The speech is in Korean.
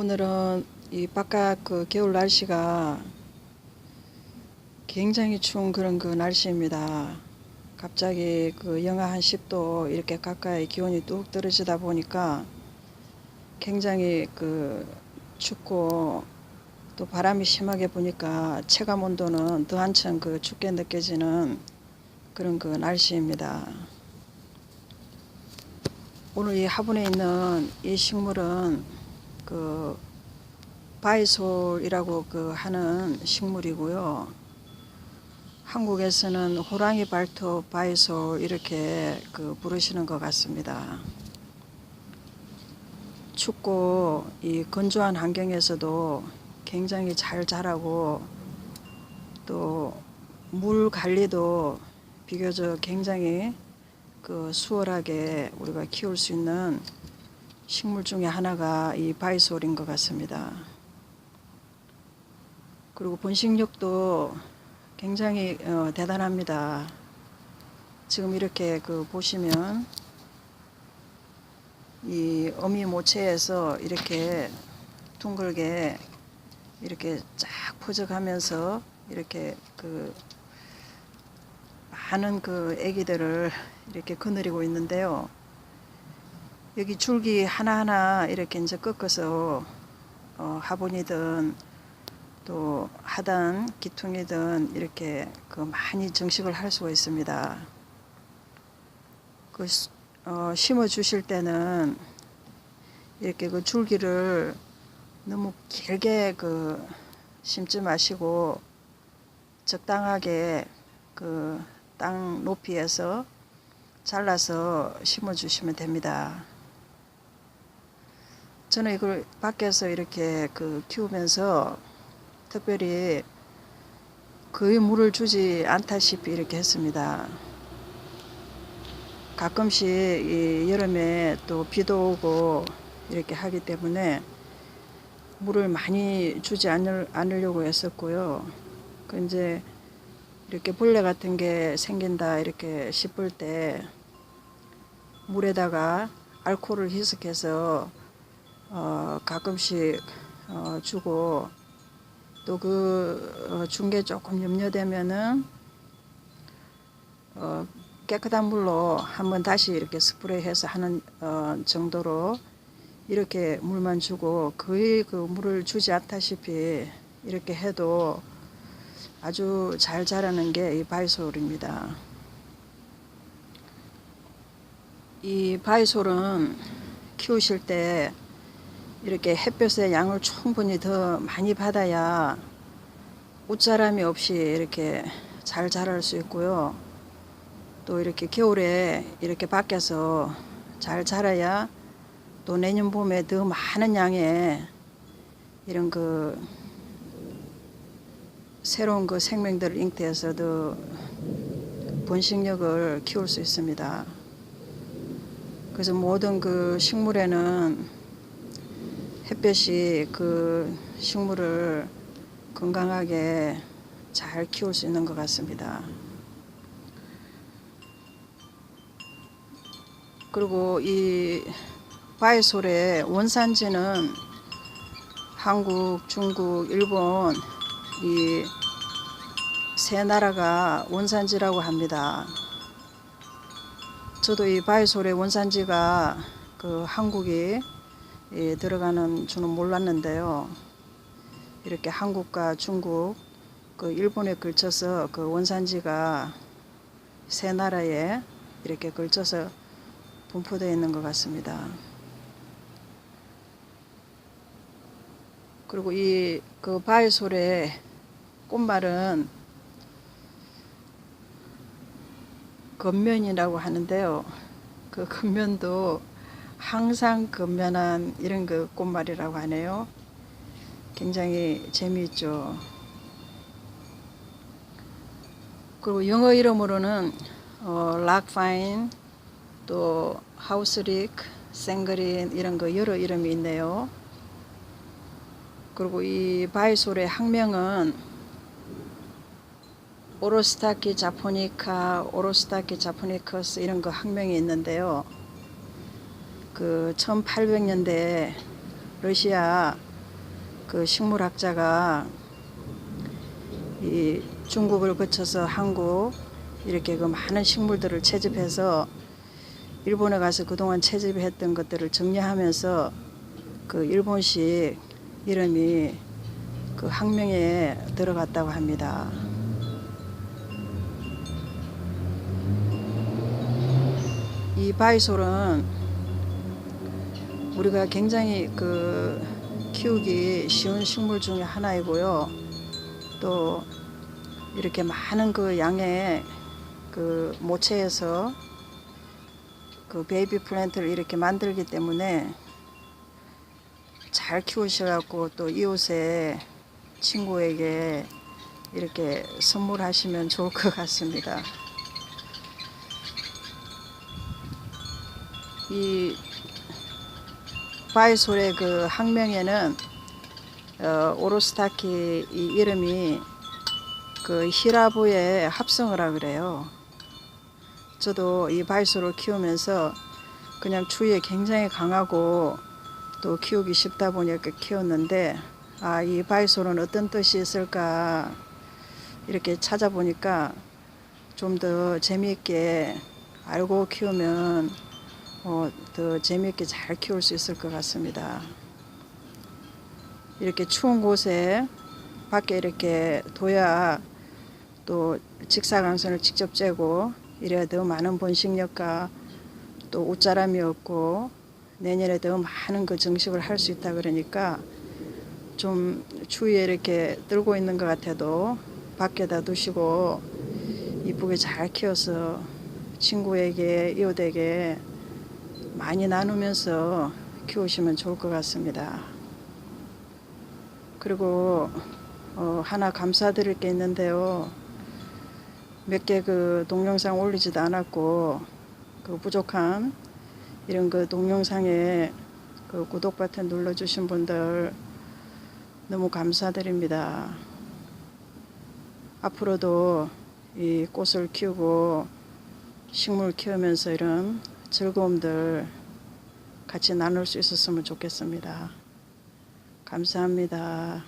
오늘은 이 바깥 그 겨울 날씨가 굉장히 추운 그런 그 날씨입니다. 갑자기 그 영하 한 10도 이렇게 가까이 기온이 뚝 떨어지다 보니까 굉장히 그 춥고 또 바람이 심하게 부니까 체감 온도는 더 한층 그 춥게 느껴지는 그런 그 날씨입니다. 오늘 이 화분에 있는 이 식물은 그 바이솔이라고 그 하는 식물이고요. 한국에서는 호랑이 발톱 바이솔 이렇게 그 부르시는 것 같습니다. 춥고 이 건조한 환경에서도 굉장히 잘 자라고 또 물 관리도 비교적 굉장히 그 수월하게 우리가 키울 수 있는 식물 중에 하나가 이 바이솔인 것 같습니다. 그리고 번식력도 굉장히 어, 대단합니다. 지금 이렇게 그 보시면 이 어미 모체에서 이렇게 둥글게 이렇게 쫙 퍼져가면서 이렇게 그 많은 그 아기들을 이렇게 거느리고 있는데요. 여기 줄기 하나하나 이렇게 이제 꺾어서 어, 화분이든 또 하단 기퉁이든 이렇게 그 많이 정식을 할 수가 있습니다. 그 수- 어, 심어 주실 때는 이렇게 그 줄기를 너무 길게 그 심지 마시고 적당하게 그 땅 높이에서 잘라서 심어 주시면 됩니다. 저는 이걸 밖에서 이렇게 그 키우면서 특별히 거의 물을 주지 않다시피 이렇게 했습니다. 가끔씩 이 여름에 또 비도 오고 이렇게 하기 때문에 물을 많이 주지 않으려고 했었고요. 그 이제 이렇게 벌레 같은 게 생긴다 이렇게 싶을 때 물에다가 알코올을 희석해서 어, 가끔씩 어, 주고 또그 중계 조금 염려되면은 어, 깨끗한 물로 한번 다시 이렇게 스프레이해서 하는 어, 정도로 이렇게 물만 주고 거의 그 물을 주지 않다시피 이렇게 해도 아주 잘 자라는 게 이 바이솔입니다. 이 바이솔은 키우실 때 이렇게 햇볕의 양을 충분히 더 많이 받아야 옷자람이 없이 이렇게 잘 자랄 수 있고요. 또 이렇게 겨울에 이렇게 밖에서 잘 자라야 또 내년 봄에 더 많은 양의 이런 그 새로운 그 생명들을 잉태해서 더 번식력을 키울 수 있습니다. 그래서 모든 그 식물에는 햇볕이 그 식물을 건강하게 잘 키울 수 있는 것 같습니다. 그리고 이 바이솔의 원산지는 한국, 중국, 일본 이 세 나라가 원산지라고 합니다. 저도 이 바이솔의 원산지가 그 한국이 예, 들어가는 줄은 몰랐는데요. 이렇게 한국과 중국, 그 일본에 걸쳐서 그 원산지가 세 나라에 이렇게 걸쳐서 분포되어 있는 것 같습니다. 그리고 이 그 바이솔의 꽃말은 겉면이라고 하는데요. 그 겉면도 항상 겉면한 이런 그 꽃말이라고 하네요. 굉장히 재미있죠. 그리고 영어 이름으로는 어, 락파인, 또 하우스릭, 생그린 이런 거 여러 이름이 있네요. 그리고 이 바이솔의 학명은 오로스타키 자포니카, 오로스타키 자포니커스 이런 거 학명이 있는데요. 그 1800년대 러시아 그 식물학자가 이 중국을 거쳐서 한국 이렇게 그 많은 식물들을 채집해서 일본에 가서 그동안 채집했던 것들을 정리하면서 그 일본식 이름이 그 학명에 들어갔다고 합니다. 이 바이솔은 우리가 굉장히 그 키우기 쉬운 식물 중에 하나이고요. 또 이렇게 많은 그 양의 그 모체에서 그 베이비 플랜트를 이렇게 만들기 때문에 잘 키우셔갖고 또 이웃에 친구에게 이렇게 선물하시면 좋을 것 같습니다. 이 바이솔의 그 학명에는 어, 오로스타키 이 이름이 그 히라부의 합성어라 그래요. 저도 이 바이솔을 키우면서 그냥 추위에 굉장히 강하고 또 키우기 쉽다 보니까 키웠는데 아 이 바이솔은 어떤 뜻이 있을까 이렇게 찾아보니까 좀 더 재미있게 알고 키우면 어, 더 재미있게 잘 키울 수 있을 것 같습니다. 이렇게 추운 곳에 밖에 이렇게 둬야 또 직사광선을 직접 쬐고 이래야 더 많은 번식력과 또 옷자람이 없고 내년에 더 많은 그 정식을 할 수 있다 그러니까 좀 추위에 이렇게 들고 있는 것 같아도 밖에다 두시고 이쁘게 잘 키워서 친구에게 이웃에게 많이 나누면서 키우시면 좋을 것 같습니다. 그리고 어, 하나 감사드릴 게 있는데요. 몇 개 그 동영상 올리지도 않았고 그 부족한 이런 그 동영상에 그 구독 버튼 눌러주신 분들 너무 감사드립니다. 앞으로도 이 꽃을 키우고 식물 키우면서 이런 즐거움들 같이 나눌 수 있었으면 좋겠습니다. 감사합니다.